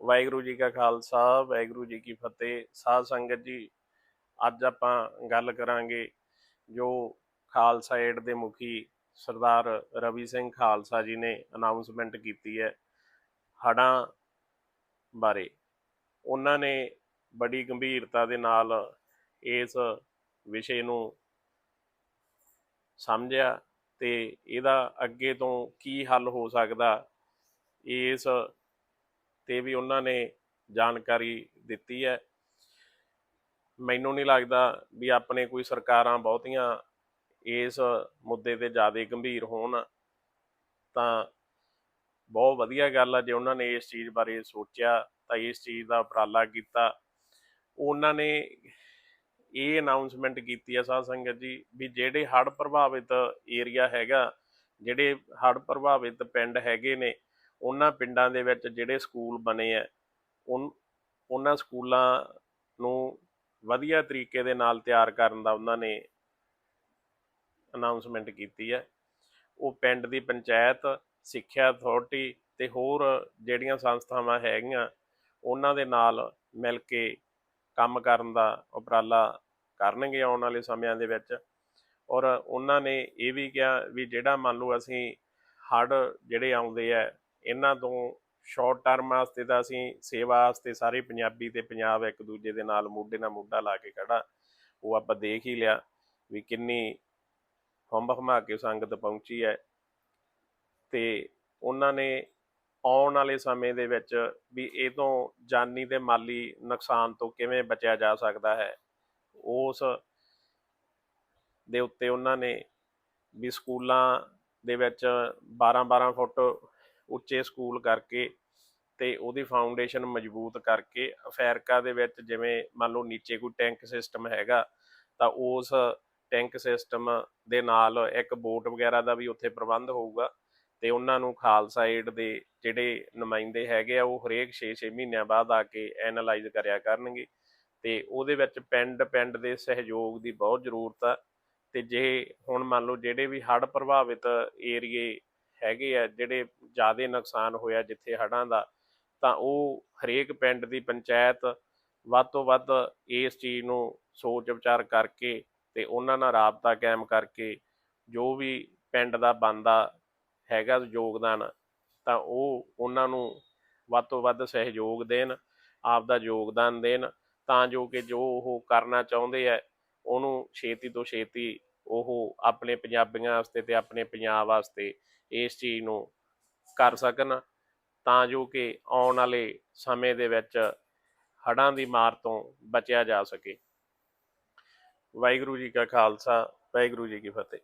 ਵਾਹਿਗੁਰੂ ਜੀ ਕਾ ਖਾਲਸਾ, ਵਾਹਿਗੁਰੂ ਜੀ ਕੀ ਫਤਿਹ। ਸਾਧ ਸੰਗਤ ਜੀ, ਅੱਜ ਆਪਾਂ ਗੱਲ ਕਰਾਂਗੇ ਜੋ ਖਾਲਸਾ ਏਡ ਦੇ ਮੁਖੀ ਸਰਦਾਰ ਰਵੀ ਸਿੰਘ ਖਾਲਸਾ ਜੀ ਨੇ ਅਨਾਉਂਸਮੈਂਟ ਕੀਤੀ ਹੈ ਹੜ੍ਹਾਂ ਬਾਰੇ। ਉਹਨਾਂ ਨੇ ਬੜੀ ਗੰਭੀਰਤਾ ਦੇ ਨਾਲ ਇਸ ਵਿਸ਼ੇ ਨੂੰ ਸਮਝਿਆ ਤੇ ਇਹਦਾ ਅੱਗੇ ਤੋਂ ਕੀ ਹੱਲ ਹੋ ਸਕਦਾ, ਇਸ ਤੇ ਵੀ ਉਹਨਾਂ ਨੇ ਜਾਣਕਾਰੀ ਦਿੱਤੀ ਹੈ। ਮੈਨੂੰ ਨਹੀਂ ਲੱਗਦਾ ਵੀ ਆਪਣੇ ਕੋਈ ਸਰਕਾਰਾਂ ਬਹੁਤੀਆਂ ਇਸ ਮੁੱਦੇ ਤੇ ਜ਼ਿਆਦਾ ਗੰਭੀਰ ਹੋਣ। ਤਾਂ ਬਹੁਤ ਵਧੀਆ ਗੱਲ ਆ, ਜੇ ਉਹਨਾਂ ਨੇ ਇਸ ਚੀਜ਼ ਬਾਰੇ ਸੋਚਿਆ ਤਾਂ ਇਸ ਚੀਜ਼ ਦਾ ਉਪਰਾਲਾ ਕੀਤਾ। ਉਹਨਾਂ ਨੇ ਇਹ ਅਨਾਉਂਸਮੈਂਟ ਕੀਤੀ ਆ ਸਾਧ ਸੰਗਤ ਜੀ ਵੀ ਜਿਹੜੇ ਹੜ੍ਹ ਪ੍ਰਭਾਵਿਤ ਏਰੀਆ ਹੈਗਾ, ਜਿਹੜੇ ਹੜ੍ਹ ਪ੍ਰਭਾਵਿਤ ਪਿੰਡ ਹੈਗੇ ਨੇ ਉਹਨਾਂ ਪਿੰਡਾਂ ਦੇ ਵਿੱਚ ਜਿਹੜੇ ਸਕੂਲ ਬਣੇ ਆ, ਉਨ- ਉਹਨਾਂ ਸਕੂਲਾਂ ਨੂੰ ਵਧੀਆ ਤਰੀਕੇ ਦੇ ਨਾਲ ਤਿਆਰ ਕਰਨ ਦਾ ਉਹਨਾਂ ਨੇ ਅਨਾਉਂਸਮੈਂਟ ਕੀਤੀ ਹੈ ਉਹ ਪਿੰਡ ਦੀ ਪੰਚਾਇਤ, ਸਿੱਖਿਆ ਅਥਾਰਟੀ ਤੇ ਹੋਰ ਜਿਹੜੀਆਂ ਸੰਸਥਾਵਾਂ ਹੈਗੀਆਂ, ਉਹਨਾਂ ਦੇ ਨਾਲ ਮਿਲ ਕੇ ਕੰਮ ਕਰਨ ਦਾ ਉਪਰਾਲਾ ਕਰਨਗੇ ਆਉਣ ਵਾਲੇ ਸਮਿਆਂ ਦੇ ਵਿੱਚ। ਔਰ ਉਹਨਾਂ ਨੇ ਇਹ ਵੀ ਕਿਹਾ ਵੀ ਜਿਹੜਾ ਮੰਨ ਲਓ ਅਸੀਂ ਹੜ੍ਹ ਜਿਹੜੇ ਆਉਂਦੇ ਆ ਇਹਨਾਂ ਤੋਂ ਸ਼ਾਰਟ ਟਰਮ ਵਾਸਤੇ ਤਾਂ ਅਸੀਂ ਸੇਵਾ ਵਾਸਤੇ ਸਾਰੇ ਪੰਜਾਬੀ ਤੇ ਪੰਜਾਬ ਇੱਕ ਦੂਜੇ ਦੇ ਨਾਲ ਮੋਢੇ ਨਾਲ ਮੋਢਾ ਲਾ ਕੇ ਖੜਾ। ਉਹ ਆਪਾਂ ਦੇਖ ਹੀ ਲਿਆ ਵੀ ਕਿੰਨੀ ਹੰਬ ਹਮਾ ਕੇ ਸੰਗਤ ਪਹੁੰਚੀ ਹੈ। ਤੇ ਉਹਨਾਂ ਨੇ ਆਉਣ ਵਾਲੇ ਸਮੇਂ ਦੇ ਵਿੱਚ ਵੀ ਇਹ ਤੋਂ ਜਾਨੀ ਤੇ ਮਾਲੀ ਨੁਕਸਾਨ ਤੋਂ ਕਿਵੇਂ ਬਚਿਆ ਜਾ ਸਕਦਾ ਹੈ, ਉਸ ਦੇ ਉੱਤੇ ਉਹਨਾਂ ਨੇ ਵੀ ਸਕੂਲਾਂ ਦੇ ਵਿੱਚ 12-12 ਫੁੱਟ ਉੱਚੇ ਸਕੂਲ ਕਰਕੇ ਤੇ ਉਹਦੀ ਫਾਊਂਡੇਸ਼ਨ ਮਜ਼ਬੂਤ ਕਰਕੇ, ਅਫਰੀਕਾ ਦੇ ਵਿੱਚ ਜਿਵੇਂ ਮੰਨ ਲਓ ਨੀਚੇ ਕੋਈ ਟੈਂਕ ਸਿਸਟਮ ਹੈਗਾ, ਤਾਂ ਉਸ ਟੈਂਕ ਸਿਸਟਮ ਦੇ ਨਾਲ ਇੱਕ ਬੋਟ ਵਗੈਰਾ ਦਾ ਵੀ ਉੱਥੇ ਪ੍ਰਬੰਧ ਹੋਊਗਾ ਤੇ ਉਹਨਾਂ ਨੂੰ ਖਾਲਸਾ ਏਡ ਦੇ ਜਿਹੜੇ ਨੁਮਾਇੰਦੇ ਹੈਗੇ ਆ, ਉਹ ਹਰੇਕ 6-6 ਮਹੀਨਿਆਂ ਬਾਅਦ ਆ ਕੇ ਐਨਾਲਾਈਜ਼ ਕਰਿਆ ਕਰਨਗੇ ਤੇ ਉਹਦੇ ਵਿੱਚ ਪਿੰਡ ਪਿੰਡ ਦੇ ਸਹਿਯੋਗ ਦੀ ਬਹੁਤ ਜ਼ਰੂਰਤ ਆ ਤੇ ਜੇ ਹੁਣ ਮੰਨ ਲਓ ਜਿਹੜੇ ਵੀ ਹੜ੍ਹ ਪ੍ਰਭਾਵਿਤ ਏਰੀਏ ਹੈਗੇ ਆ, ਜਿਹੜੇ ਜ਼ਿਆਦਾ ਨੁਕਸਾਨ ਹੋਇਆ ਜਿੱਥੇ ਹੜ੍ਹਾਂ ਦਾ, ਤਾਂ ਉਹ ਹਰੇਕ ਪਿੰਡ ਦੀ ਪੰਚਾਇਤ ਵੱਧ ਤੋਂ ਵੱਧ ਇਸ ਚੀਜ਼ ਨੂੰ ਸੋਚ ਵਿਚਾਰ ਕਰਕੇ ਤੇ ਉਹਨਾਂ ਨਾਲ ਰਾਬਤਾ ਕਾਇਮ ਕਰਕੇ ਜੋ ਵੀ ਪਿੰਡ ਦਾ ਬੰਦਾ ਹੈਗਾ ਯੋਗਦਾਨ, ਤਾਂ ਉਹ ਉਹਨਾਂ ਨੂੰ ਵੱਧ ਤੋਂ ਵੱਧ ਸਹਿਯੋਗ ਦੇਣ ਆਪ ਦਾ ਯੋਗਦਾਨ ਦੇਣ, ਤਾਂ ਜੋ ਕਿ ਜੋ ਉਹ ਕਰਨਾ ਚਾਹੁੰਦੇ ਆ, ਉਹਨੂੰ ਛੇਤੀ ਤੋਂ ਛੇਤੀ ਉਹ ਆਪਣੇ ਪੰਜਾਬੀਆਂ ਵਾਸਤੇ ਤੇ ਆਪਣੇ ਪੰਜਾਬ ਵਾਸਤੇ ਇਸ ਚੀਜ਼ ਨੂੰ ਕਰ ਸਕਣ, ਤਾਂ ਜੋ ਕਿ ਆਉਣ ਵਾਲੇ ਸਮੇਂ ਦੇ ਵਿੱਚ ਹੜ੍ਹਾਂ ਦੀ ਮਾਰ ਤੋਂ ਬਚਿਆ ਜਾ ਸਕੇ। ਵਾਹਿਗੁਰੂ ਜੀ ਕਾ ਖਾਲਸਾ, ਵਾਹਿਗੁਰੂ ਜੀ ਕੀ ਫਤਿਹ।